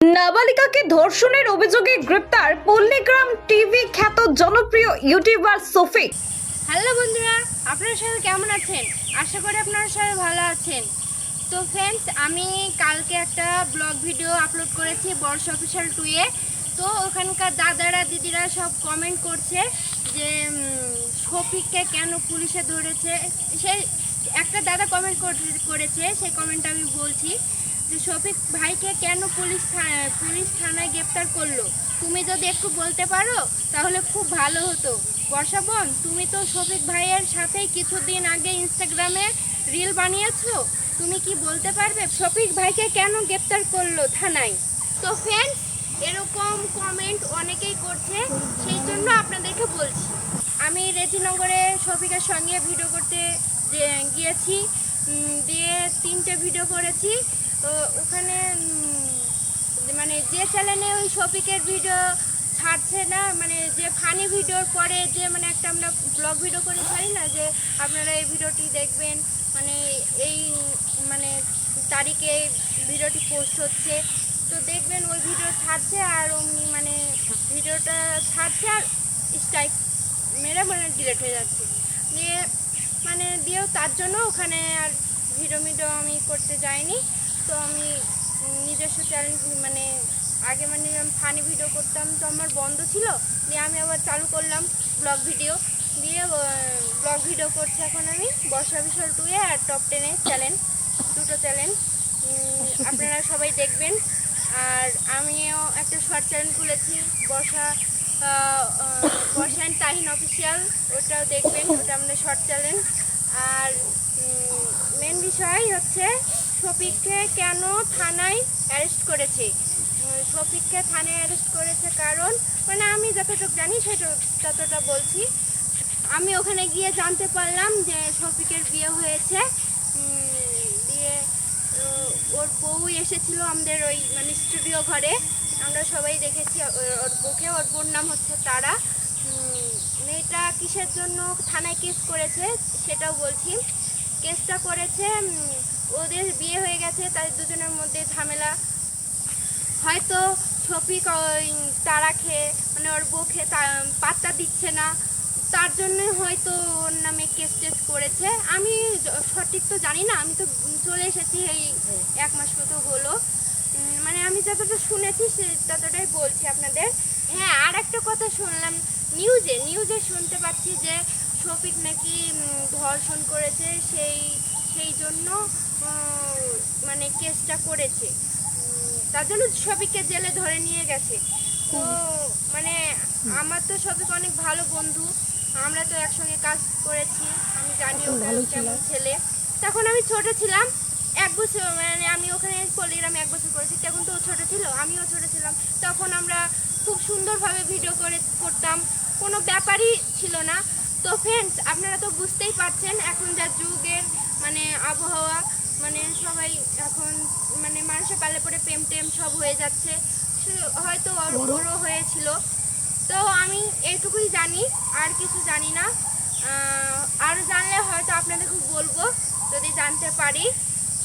নাবালিকাকে ধর্ষণের অভিযোগে গ্রেপ্তার পল্লীগ্রাম টিভি খ্যাত জনপ্রিয় ইউটিউবার সফিক হ্যালো বন্ধুরা আপনারা সবাই কেমন আছেন? আশা করি আপনারা সবাই ভালো আছেন। তো ফ্রেন্ডস আমি কালকে একটা ব্লগ ভিডিও আপলোড করেছি বর্ষ অফিসিয়াল টুয়ে তো ওখানকার দাদারা দিদিরা সব কমেন্ট করছে যে উম, শফিককে কেন পুলিশে ধরেছে? সে একটা দাদা কমেন্ট করেছে সেই কমেন্টটা আমি বলছি। যে শফিক ভাইকে কেন পুলিশ পুলিশ থানায় গ্রেপ্তার করল? তুমি যদি একটু বলতে পারো, তাহলে খুব ভালো হতো। বর্ষা বোন, তুমি তো শফিক ভাইয়ের সাথেই কিছুদিন আগে ইনস্টাগ্রামে রিল বানিয়েছো। তুমি কি বলতে পারবে, শফিক ভাইকে কেন গ্রেপ্তার করল থানায়? তো ফ্রেন্ডস এরকম কমেন্ট অনেকেই করছে, সেই জন্য আপনাদেরকে বলছি। আমি রেজিনগরে শফিকের সঙ্গে ভিডিও করতে গিয়েছি দিয়ে তিনটে ভিডিও করেছি। তো ওখানে মানে যে চ্যানেলে ওই শফিকের ভিডিও ছাড়ছে না মানে যে ফানি ভিডিওর পরে যে মানে একটা আমরা ব্লগ ভিডিও করে ছাড়ি না, যে আপনারা এই ভিডিওটি দেখবেন মানে এই মানে তারিখে ভিডিওটি পোস্ট হচ্ছে, তো দেখবেন ওই ভিডিও ছাড়ছে আর অমনি মানে ভিডিওটা ছাড়ছে আর স্ট্রাইক মেরে মানে ডিলেট হয়ে যাচ্ছে। দিয়ে মানে দিয়েও তার জন্য ওখানে আর ভিডিও মিডিও আমি করতে যাইনি। তো আমি নিজস্ব চ্যানেল মানে আগে মানে আমি ফানি ভিডিও করতাম, তো আমার বন্ধ ছিল। দিয়ে আমি আবার চালু করলাম ব্লগ ভিডিও দিয়ে ব্লগ ভিডিও করছি এখন আমি বর্ষা বিশাল টুয়ে আর টপ টেনে চ্যানেল দুটো চ্যানেল আপনারা সবাই দেখবেন। আর আমিও একটা শর্ট চ্যানেল খুলেছি, বর্ষা বর্ষা অ্যান্ড তাহিন অফিসিয়াল ওটাও দেখবেন, ওটা আমাদের শর্ট চ্যানেল আর মেন বিষয় হচ্ছে শফিককে কেন থানায় অ্যারেস্ট করেছে? শফিককে থানায় অ্যারেস্ট করেছে কারণ মানে আমি যতটুকু জানি সেটা ততটা বলছি। আমি ওখানে গিয়ে জানতে পারলাম যে শফিকের বিয়ে হয়েছে। দিয়ে ওর বউ এসেছিল আমাদের ওই মানে স্টুডিও ঘরে। আমরা সবাই দেখেছি ওর- বউকে। ওর বোন নাম হচ্ছে তারা। মেয়েটা কিসের জন্য থানায় কেস করেছে সেটাও বলছি। কেসটা করেছে ওদের বিয়ে হয়ে গেছে, তাদের দুজনের মধ্যে ঝামেলা। হয়তো শফিক তারা খেয়ে মানে ওর বউ খেয়ে পাত্তা দিচ্ছে না। তার জন্য হয়তো ওর নামে কেস টেস করেছে। আমি সঠিক তো জানি না, আমি তো চলে এসেছি এই এক মাস মতো হলো। মানে আমি যতটা শুনেছি, সে ততটাই বলছি আপনাদের। হ্যাঁ আর একটা কথা শুনলাম নিউজে নিউজে শুনতে পাচ্ছি যে শফিক নাকি ধর্ষণ করেছে, সেই সেই জন্য মানে কেসটা করেছে। তার জন্য শফিককে জেলে ধরে নিয়ে গেছে। তো মানে আমার তো শফিক অনেক ভালো বন্ধু। আমরা তো একসঙ্গে কাজ করেছি। আমি জানি কেমন ছেলে। তখন আমি ছোট ছিলাম। এক বছর মানে আমি ওখানে পল্লিগ্রামে এক বছর করেছি তখন তো ও ছোট ছিল আমিও ছোট ছিলাম। তখন আমরা খুব সুন্দরভাবে ভিডিও করে করতাম। কোনো ব্যাপারই ছিল না। তো ফ্রেন্ডস আপনারা তো বুঝতেই পারছেন এখন যা মানে আবহাওয়া মানে সবাই এখন মানে মানুষের পালে পরে প্রেম টেম সব হয়ে যাচ্ছে। হয়তো ওর ওরও হয়েছিল। তো আমি এইটুকুই জানি আর কিছু জানি না। আর জানলে হয়তো আপনাদেরকে বলব যদি জানতে পারি।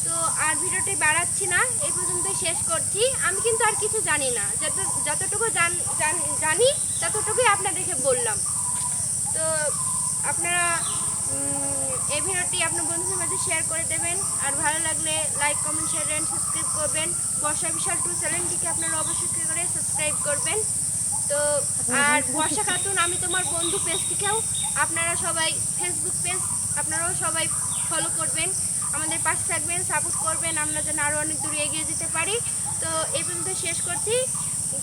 তো আর ভিডিওটি বাড়াচ্ছি না এই পর্যন্ত শেষ করছি। আমি কিন্তু আর কিছু জানি না। যত যতটুকু জান- ততটুকুই আপনাদেরকে বললাম। তো আপনারা এই ভিডিওটি আপনার বন্ধুদের মাঝে শেয়ার করে দেবেন। আর ভালো লাগলে like comment share and subscribe করবেন। বর্ষা বিশাল টু চ্যানেলটিকে আপনারা অবশ্যই করে সাবস্ক্রাইব করবেন। তো আর বর্ষা খাতুন আমি তোমার বন্ধু পেজটিকেও আপনারা সবাই ফেসবুক পেজ আপনারাও সবাই ফলো করবেন। আমাদের পাশে থাকবেন সাপোর্ট করবেন। আমরা যেন আরও অনেক দূরে এগিয়ে যেতে পারি। তো এই পর্যন্ত শেষ করছি।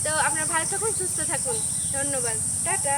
তো আপনারা ভালো থাকুন সুস্থ থাকুন। ধন্যবাদ। টাটা।